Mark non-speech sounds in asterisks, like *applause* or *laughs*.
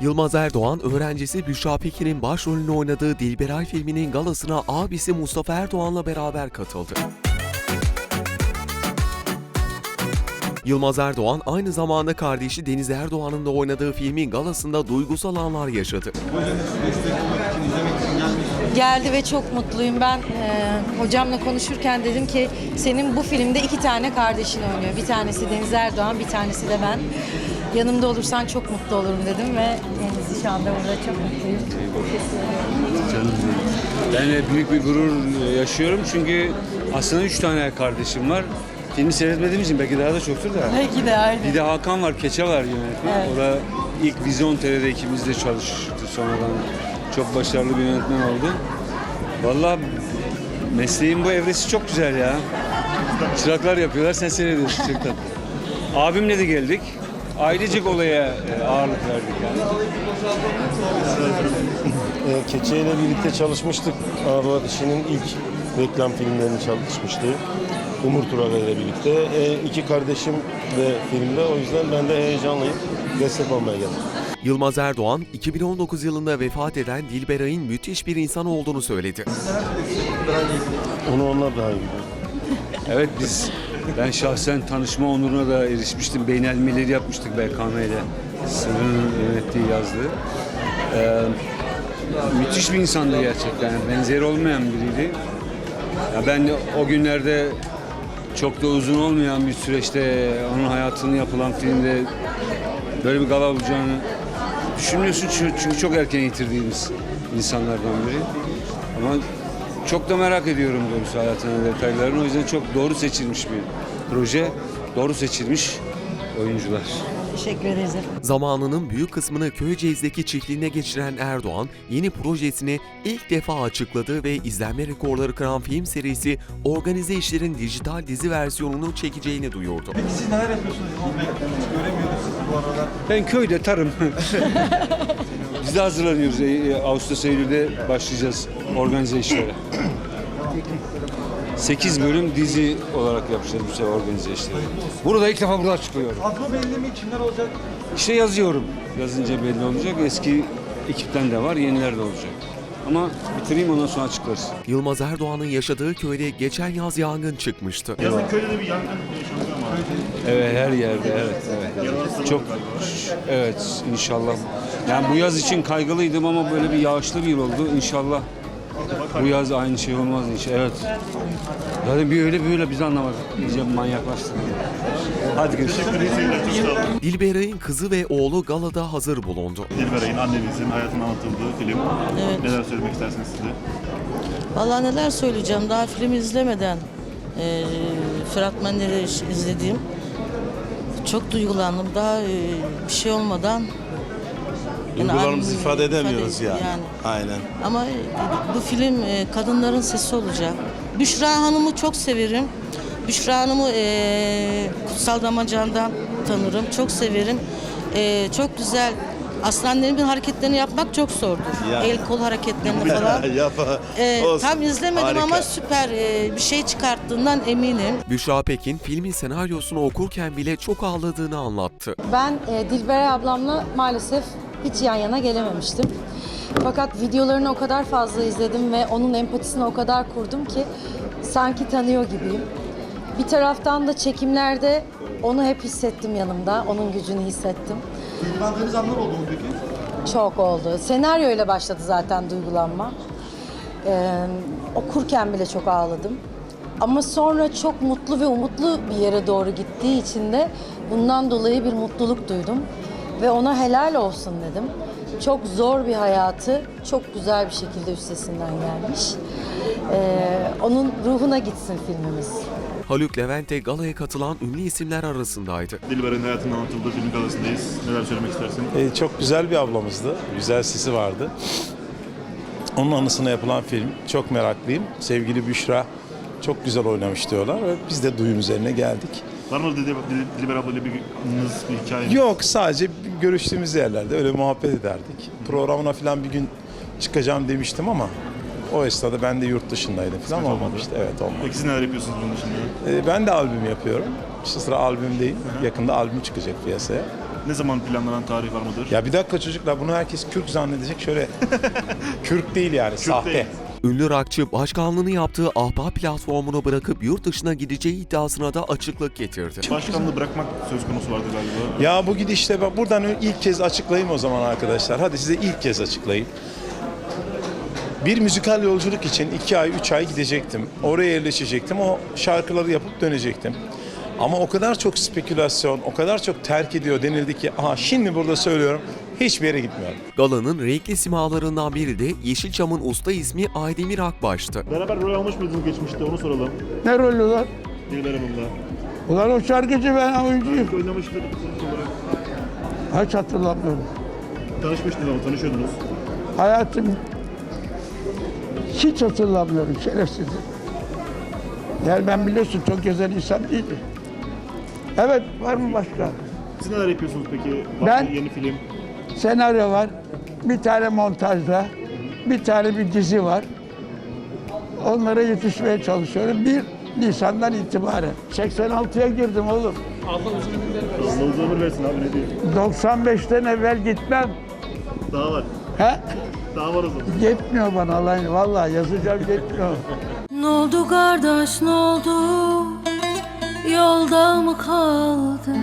Yılmaz Erdoğan, öğrencisi Büşra Pekin'in başrolünü oynadığı Dilberay filminin galasına abisi Mustafa Erdoğan'la beraber katıldı. Yılmaz Erdoğan aynı zamanda kardeşi Deniz Erdoğan'ın da oynadığı filmin galasında duygusal anlar yaşadı. Geldi ve çok mutluyum. Ben e, hocamla konuşurken dedim ki senin bu filmde iki tane kardeşin oynuyor. Bir tanesi Deniz Erdoğan, bir tanesi de ben. Yanımda olursan çok mutlu olurum dedim ve Deniz şu anda burada çok mutluyum. Canım. Ben büyük bir gurur yaşıyorum çünkü aslında üç tane kardeşim var. Filmi seyretmediğim için belki daha da çoktur da. Belki de aynı. Bir de Hakan var, Keçe var yönetmen. Evet. O da ilk Vizyon TV'de ikimizde çalıştı sonradan. Çok başarılı bir yönetmen oldu. Vallahi mesleğin bu evresi çok güzel ya. Çıraklar yapıyorlar, sen seyrediyorsun tatlı. *laughs* Abimle de geldik. Ailecek olaya e, ağırlık verdik yani. E, Keçe ile birlikte çalışmıştık. Anadolu Ateşi'nin ilk reklam filmlerini çalışmıştı. Umur Turaga ile birlikte. E, iki kardeşim de filmde. O yüzden ben de heyecanlıyım. Destek olmaya geldim. Yılmaz Erdoğan, 2019 yılında vefat eden Dilberay'ın müthiş bir insan olduğunu söyledi. Onu onlar daha iyi biliyor. Evet biz ben şahsen tanışma onuruna da erişmiştim. Beynelmileri yapmıştık BKM ile. Sırrı'nın yönettiği yazdığı. Ee, müthiş bir insandı gerçekten. Benzeri olmayan biriydi. Ya ben o günlerde çok da uzun olmayan bir süreçte onun hayatını yapılan filmde böyle bir gala olacağını düşünmüyorsun çünkü çok erken yitirdiğimiz insanlardan biri. Ama çok da merak ediyorum doğrusu hayatının detaylarını. O yüzden çok doğru seçilmiş bir proje. Doğru seçilmiş oyuncular. Teşekkür ederiz. Zamanının büyük kısmını Köyceğiz'deki çiftliğine geçiren Erdoğan, yeni projesini ilk defa açıkladı ve izlenme rekorları kıran film serisi Organize İşler'in dijital dizi versiyonunu çekeceğini duyurdu. Peki siz neler yapıyorsunuz İlhan Bey? Hiç göremiyoruz sizi bu aralar. Ben köyde tarım. *laughs* Biz de hazırlanıyoruz. E, Ağustos Eylül'de başlayacağız organize işlere. *coughs* 8 bölüm dizi olarak yapacağız bu sefer organize işleri. Burada ilk defa burada açıklıyorum. Kadro belli mi? Kimler olacak? İşte yazıyorum. Yazınca belli olacak. Eski ekipten de var, yeniler de olacak. Ama bitireyim ondan sonra açıklarız. Yılmaz Erdoğan'ın yaşadığı köyde geçen yaz yangın çıkmıştı. Yazın köyde de bir yangın yaşanıyor ama. Evet her yerde evet evet. Çok evet inşallah. Yani bu yaz için kaygılıydım ama böyle bir yağışlı bir yıl oldu. İnşallah bu yaz aynı şey olmaz inşallah. Evet. Zaten bir öyle bir öyle biz anlamadık. İyice manyaklaştık. Hadi görüşürüz. Dilberay'ın kızı ve oğlu galada hazır bulundu. Dilberay'ın annenizin hayatının anlatıldığı film. Evet. Neler söylemek istersiniz siz de? Vallahi neler söyleyeceğim daha filmi izlemeden e, fragmanları izlediğim çok duygulandım daha e, bir şey olmadan Duygularımızı ifade edemiyoruz ifade- yani. yani. Aynen. Ama e, bu film e, kadınların sesi olacak. Büşra Hanım'ı çok severim. Büşra Hanım'ı e, Kutsal Damacan'dan tanırım. Çok severim. E, çok güzel. Aslanların hareketlerini yapmak çok zordur. Ya. El kol hareketlerini falan. *laughs* Yap. Ee, Olsun. tam izlemedim Harika. ama süper e, bir şey çıkarttığından eminim. Büşra Pekin filmin senaryosunu okurken bile çok ağladığını anlattı. Ben e, Dilberay ablamla maalesef hiç yan yana gelememiştim. Fakat videolarını o kadar fazla izledim ve onun empatisini o kadar kurdum ki sanki tanıyor gibiyim. Bir taraftan da çekimlerde onu hep hissettim yanımda, onun gücünü hissettim. Duygulandığınız anlar oldu mu peki? Çok oldu. Senaryo ile başladı zaten duygulanma. Ee, okurken bile çok ağladım. Ama sonra çok mutlu ve umutlu bir yere doğru gittiği için de bundan dolayı bir mutluluk duydum. Ve ona helal olsun dedim. Çok zor bir hayatı çok güzel bir şekilde üstesinden gelmiş. Ee, onun ruhuna gitsin filmimiz. Haluk Levent de galaya katılan ünlü isimler arasındaydı. Dilberay'ın hayatının anlatıldığı film galasındayız. Neler söylemek istersin? E, çok güzel bir ablamızdı. Güzel sesi vardı. Onun anısına yapılan film. Çok meraklıyım. Sevgili Büşra çok güzel oynamış diyorlar ve biz de duyum üzerine geldik. Var mı Dil- Dil- Dilber ablayla bir bir hikayeniz? Yok sadece görüştüğümüz yerlerde öyle muhabbet ederdik. Programına falan bir gün çıkacağım demiştim ama o esnada ben de yurt dışındaydım falan Kısmet olmamıştı. Evet olmadı. Peki siz neler yapıyorsunuz bunun dışında? E, ben de albüm yapıyorum. Şu sıra albüm değil. Yakında albüm çıkacak piyasaya. Ne zaman planlanan tarih var mıdır? Ya bir dakika çocuklar bunu herkes Kürk zannedecek. Şöyle *laughs* Kürk değil yani sahte. değil. Ünlü rockçı başkanlığını yaptığı Ahbap platformunu bırakıp yurt dışına gideceği iddiasına da açıklık getirdi. Başkanlığı bırakmak söz konusu vardı galiba. Ya bu gidişte ben buradan ilk kez açıklayayım o zaman arkadaşlar. Hadi size ilk kez açıklayayım. Bir müzikal yolculuk için iki ay, üç ay gidecektim. Oraya yerleşecektim. O şarkıları yapıp dönecektim. Ama o kadar çok spekülasyon, o kadar çok terk ediyor denildi ki aha şimdi burada söylüyorum hiçbir yere gitmiyorum. Galanın renkli simalarından biri de Yeşilçam'ın usta ismi Aydemir Akbaş'tı. Beraber rol almış mıydınız geçmişte onu soralım. Ne rolü lan? Dilber Hanım'la. Ulan o şarkıcı ben oyuncuyum. Olarak. Hiç hatırlamıyorum. Tanışmıştınız ama tanışıyordunuz. Hayatım hiç hatırlamıyorum şerefsizim. Yani ben biliyorsun çok güzel insan değilim. Evet var mı başka? Siz neler yapıyorsunuz peki? Var Ben- Yeni film. Senaryo var. Bir tane montajda. Bir tane bir dizi var. Onlara yetişmeye çalışıyorum. 1 Nisan'dan itibaren. 86'ya girdim oğlum. Allah uzun ömür versin abi ne diyeyim. 95'ten evvel gitmem. Daha var. He? Daha var o zaman. Yetmiyor bana lan. Vallahi yazacağım yetmiyor. Ne oldu kardeş ne oldu? Yolda mı kaldı?